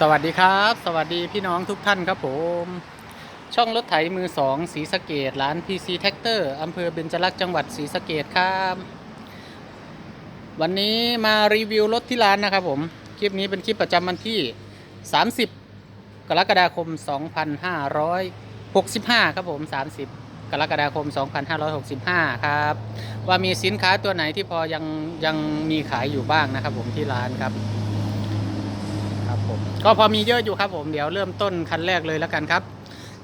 สวัสดีครับ สวัสดีพี่น้องทุกท่านครับผม ช่องรถไถมือสองสีสะเกดร้าน PC t r a c t o r อำเภอเบญจรักษ์จังหวัดศรีสะเกดครับ วันนี้มารีวิวรถที่ร้านนะครับผม คลิปนี้เป็นคลิปประจำวันที่ 30 กรกฎาคม 2565 ครับผม 30 กรกฎาคม 2565 ครับ ว่ามีสินค้าตัวไหนที่พอยังยังมีขายอยู่บ้างนะครับผมที่ร้านครับ ผมก็พอมีเยอะอยู่ครับผมเดี๋ยวเริ่มต้นคันแรกเลยแล้วกันครับ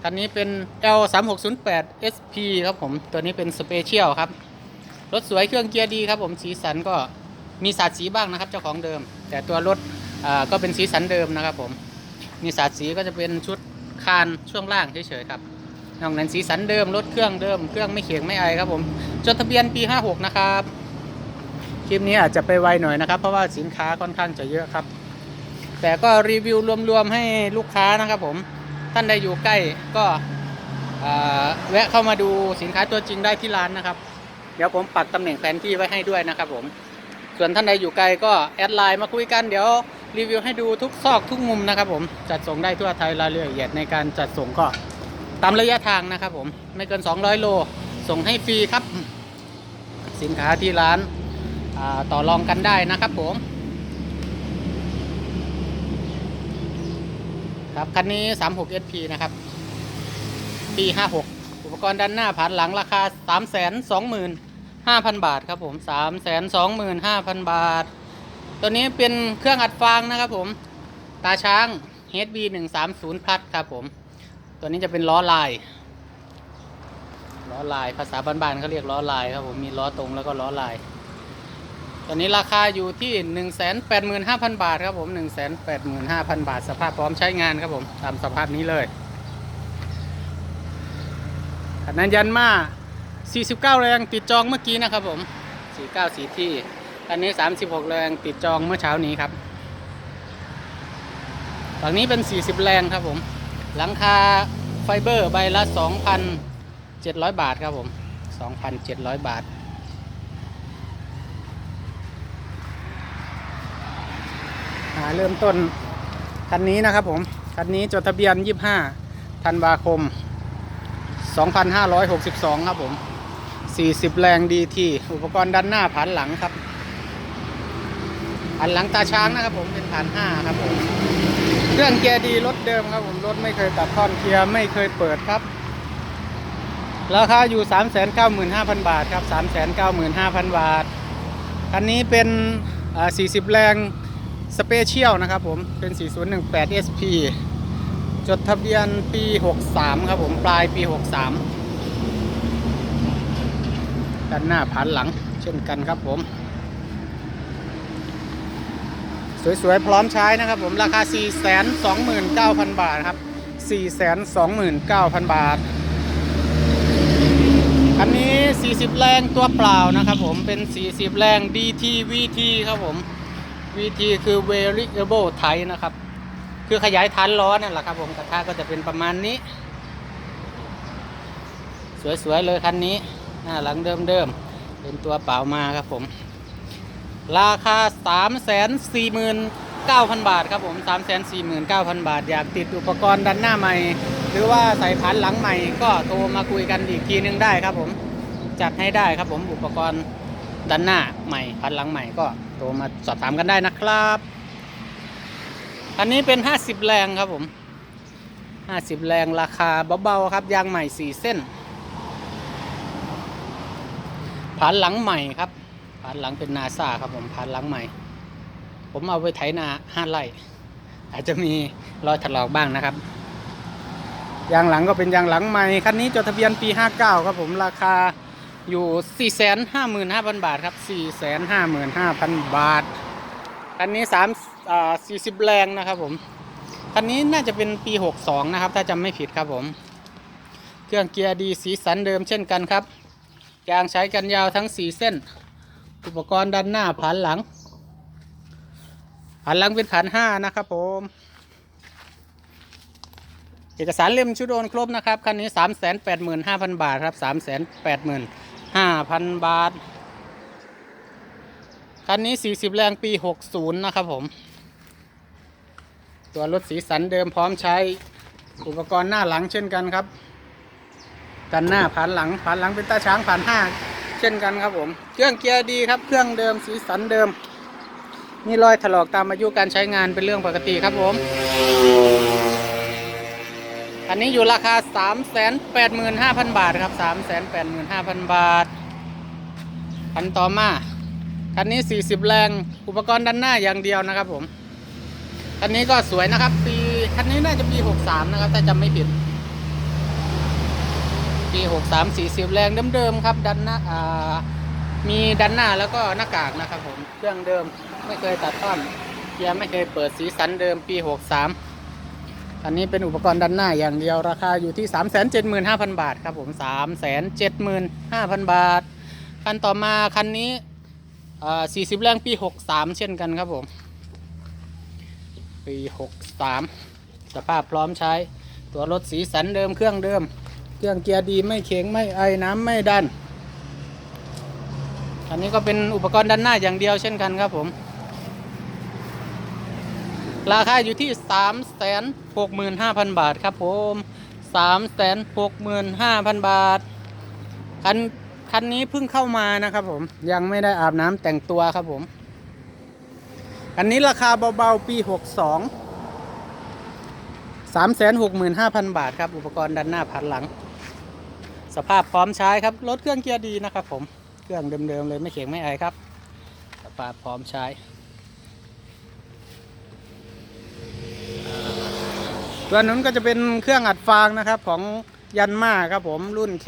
คันนี้เป็น L 3 6 0 8 SP ครับผมตัวนี้เป็นสเปเชียลครับ รถสวยเครื่องเกียร์ดีครับผมสีสันก็มีสาดสีบ้างนะครับเจ้าของเดิม แต่ตัวรถก็เป็นสีสันเดิมนะครับผมมีสาดสีก็จะเป็นชุดคานช่วงล่างเฉยๆครับนอกนั้นสีสันเดิมรถเครื่องเดิมเครื่องไม่เขียงไม่ไอครับผมจดทะเบียนปี 56 นะครับคลิปนี้อาจจะไปไวหน่อยนะครับ เพราะว่าสินค้าค่อนข้างจะเยอะครับ แต่ก็รีวิวรวมๆให้ลูกค้านะครับผมท่านใดอยู่ใกล้ก็แวะเข้ามาดูสินค้าตัวจริงได้ที่ร้านนะครับ เดี๋ยวผมปักตำแหน่งแผนที่ไว้ให้ด้วยนะครับผมส่วนท่านใดอยู่ไกลก็แอดไลน์มาคุยกันเดี๋ยวรีวิวให้ดูทุกซอกทุกมุมนะครับผมจัดส่งได้ทั่วไทยรายละเอียดในการจัดส่งก็ตามระยะทางนะครับผมไม่เกิน 200 โล ส่งให้ฟรีครับ สินค้าที่ร้านต่อรองกันได้นะครับผม ครับคันนี้ 36 SP นะครับปี56 อุปกรณ์ด้านหน้าผ่านหลังราคา 325,000 บาทครับผม325,000 บาท ตัวนี้เป็นเครื่องอัดฟางนะครับผม ตาช้าง HB 130 plus ครับผม ตัวนี้จะเป็นล้อลายล้อลายภาษาบ้านๆเขาเรียกล้อลายครับผมมีล้อตรงแล้วก็ล้อลาย ตอนนี้ราคาอยู่ที่ 185,000 บาทครับผม 185,000 บาท สภาพพร้อมใช้งานครับผม ตามสภาพนี้เลยคันนั้นยันมา 49 แรงติดจองเมื่อกี้นะครับผม 49 สีที่คันนี้ 36 แรงติดจองเมื่อเช้านี้ครับฝั่งนี้เป็น 40 แรงครับผม หลังคาไฟเบอร์ใบละ 2,700 บาทครับผม 2,700 บาท อ่าเริ่มต้นคันนี้นะครับผม คันนี้จดทะเบียน 25 ธันวาคม 2562 ครับผม 40 แรง DT อุปกรณ์ด้านหน้าผ่านหลังครับผ่านหลังตาช้างนะครับผมเป็นผ่าน5ครับผมเครื่องเกียร์ดีรถเดิมครับผมรถไม่เคยตัดท่อนเกียร์ไม่เคยเปิดครับราคาอยู่ 395,000 บาทครับ 395,000 บาท คันนี้เป็น 40 แรง สเปเชียลนะครับผมเป็น 4018 SP จดทะเบียนปี 63 ครับผมปลายปี 63 ด้านหน้าผ่านหลังเช่นกันครับผม สวยๆ พร้อมใช้นะครับผมราคา 429,000 บาทครับ 429,000 บาทอันนี้ 40 แรงตัวเปล่านะครับผมเป็น 40 แรง DT VT ครับผม VT คือ variable type นะครับ คือขยายฐานล้อนั่นแหละครับผมกระทะก็จะเป็นประมาณนี้ สวย ๆ เลยคันนี้ หน้าหลังเดิม ๆ เป็นตัวเปล่ามาครับผม ราคา 349,000 บาทครับผม349,000 บาท อยากติดอุปกรณ์ด้านหน้าใหม่ หรือว่าใส่ฐานหลังใหม่ก็โทรมาคุยกันอีกทีนึงได้ครับผม จัดให้ได้ครับผมอุปกรณ์ ด้านหน้าใหม่ฐานหลังใหม่ก็โทรมาสอบถามกันได้นะครับอันนี้เป็น 50 แรงครับผม 50 แรงราคาเบาๆครับยางใหม่ 4 เส้นผานหลังใหม่ครับผานหลังเป็นนาซาครับผมผานหลังใหม่ ผมเอาไปไถนาห้าไร่อาจจะมีรอยถลอกบ้างนะครับ ยางหลังก็เป็นยางหลังใหม่คันนี้จดทะเบียนปี 59 ครับผมราคา อยู่ 455,000 บาทครับ455,000 บาท คันนี้3อ่า40 แรงนะครับผม คันนี้น่าจะเป็นปี 62 นะครับ ถ้าจำไม่ผิดครับผม เครื่องเกียร์ดีสีสันเดิมเช่นกันครับ ยางใช้กันยาวทั้ง 4 เส้น อุปกรณ์ด้านหน้าผานหลังผานหลังเป็นผาน5นะครับผมเอกสารเล่มชุดโอนครบนะครับ คันนี้ 385,000 บาทครับ 385,000 ห้าพันบาท คันนี้40แรงปี60นะครับผม ตัวรถสีสันเดิมพร้อมใช้ อุปกรณ์หน้าหลังเช่นกันครับ กันหน้าผ่านหลังผ่านหลังเป็นตาช้างผ่านห้าเช่นกันครับผม เครื่องเกียร์ดีครับ เครื่องเดิมสีสันเดิม มีรอยถลอกตามอายุการใช้งานเป็นเรื่องปกติครับผม อันนี้อยู่ราคา 385,000 บาทครับ 385,000 บาท คันต่อมา คันนี้ 40 แรง อุปกรณ์ด้านหน้าอย่างเดียวนะครับผม คันนี้ก็สวยนะครับ ปี คันนี้น่าจะปี 63 นะครับ ถ้าจำไม่ผิด ปี 63 40 แรงเดิมๆครับดันหน้าามีดันหน้าแล้วก็หน้ากากนะครับผม เครื่องเดิม ไม่เคยตัดท่อนเกียร์ไม่เคยเปิดสีสันเดิมปี 63 อันนี้เป็นอุปกรณ์ด้านหน้าอย่างเดียวราคาอยู่ที่ 375,000 บาทครับผม 375,000 บาท คันต่อมาคันนี้อ่า40 แรงปี 63 เช่นกันครับผม ปี 63 สภาพพร้อมใช้ ตัวรถสีสันเดิมเครื่องเดิม เครื่องเกียร์ดีไม่เข็งไม่ไอน้ำไม่ดัน อันนี้ก็เป็นอุปกรณ์ด้านหน้าอย่างเดียวเช่นกันครับผม ราคาอยู่ที่ 365,000 บาทครับผม 365,000 บาท คันคันนี้เพิ่งเข้ามานะครับผม ยังไม่ได้อาบน้ำแต่งตัวครับผมอันนี้ราคาเบาๆ ปี 62 365,000 บาทครับ อุปกรณ์ด้านหน้าพันหลัง สภาพพร้อมใช้ครับ รถเครื่องเกียร์ดีนะครับผม เครื่องเดิมๆเลยไม่เข็งไม่ไอครับ สภาพพร้อมใช้ ตัวนั้นก็จะเป็นเครื่องอัดฟางนะครับของยันมาครับผมรุ่น K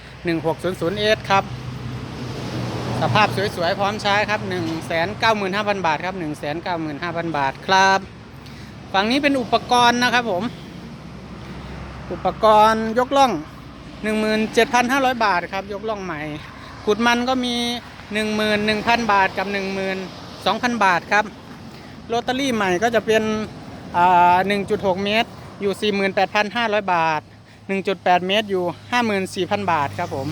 1 6 0 0 S ครับสภาพสวยๆ พร้อมใช้ครับ 195,000 บาทครับ 195,000 บาทครับฝั่งนี้เป็นอุปกรณ์นะครับผม อุปกรณ์ยกล่อง 17,500 บาทครับ ยกล่องใหม่ขุดมันก็มี 11,000 บาทกับ 12,000 บาทครับโรตารี่ใหม่ก็จะเป็นอ่า1.6 เมตร อยู่ 48,500 บาท 1.8 เมตรอยู่ 54,000 บาทครับผม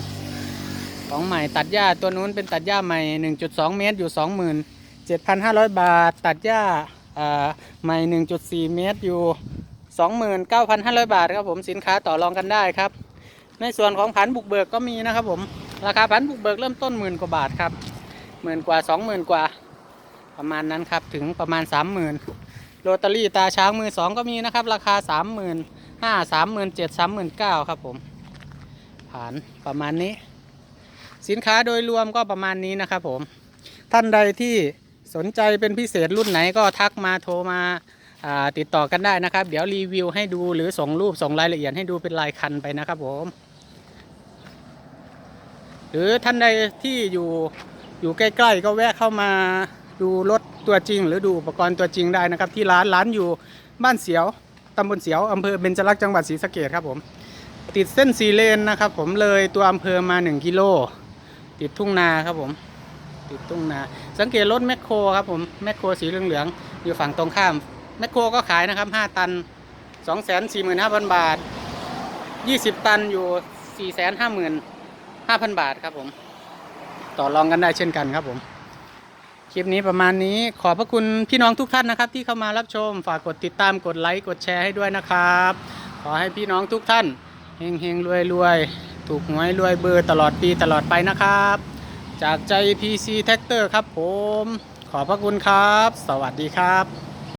ของใหม่ตัดหญ้าตัวนู้นเป็นตัดหญ้าใหม่ 1.2 เมตรอยู่ 27,500 บาท ตัดหญ้าอ่าใหม่ 1.4 เมตรอยู่ 29,500 บาทครับผมสินค้าต่อรองกันได้ครับ ในส่วนของผันบุกเบิกก็มีนะครับผม ราคาผันบุกเบิกเริ่มต้นหมื่นกว่าบาทครับหมื่นกว่า 20,000 กว่าประมาณนั้นครับ ถึงประมาณ 30,000 โรตารี่ตาช้างมือสองก็มีนะครับ ราคา 3 5 0 0 0 3 7 0 0 0 3 9 0 0ครับผมผ่านประมาณนี้ สินค้าโดยรวมก็ประมาณนี้นะครับผม ท่านใดที่สนใจเป็นพิเศษรุ่นไหนก็ทักมาโทรมาาติดต่อกันได้นะครับ เดี๋ยวรีวิวให้ดูหรือส่งรูปส่งรายละเอียดให้ดูเป็นรายคันไปนะครับผมหรือท่านใดที่อยู่อยู่ใกล้ ๆ ก็แวะเข้ามา ดูรถตัวจริง หรือดูอุปกรณ์ตัวจริงได้นะครับ ที่ร้านร้านอยู่บ้านเสียวตำบลเสียวอำเภอเบญจลักษณ์จังหวัดศรีสะเกษครับผม ติดเส้นสีเลนนะครับ ผมเลยตัวอำเภอมา 1 กิโล ติดทุ่งนาครับผม ติดทุ่งนา สังเกตรถแมคโครครับผมแมคโครสีเหลืองๆอยู่ฝั่งตรงข้ามแมคโครก็ขายนะครับ 5 ตัน 245,000 บาท 20 ตันอยู่ 455,000 บาทครับผม ต่อรองกันได้เช่นกันครับผม คลิปนี้ประมาณนี้ขอบพระคุณพี่น้องทุกท่านนะครับ ที่เข้ามารับชมฝากกดติดตามกดไลค์กดแชร์ให้ด้วยนะครับ ขอให้พี่น้องทุกท่านเฮงเฮงรวยรวยถูกหวยรวยเบอร์ตลอดปีตลอดไปนะครับ จากใจ PC t r a c t o r ครับผม ขอบพระคุณครับ สวัสดีครับ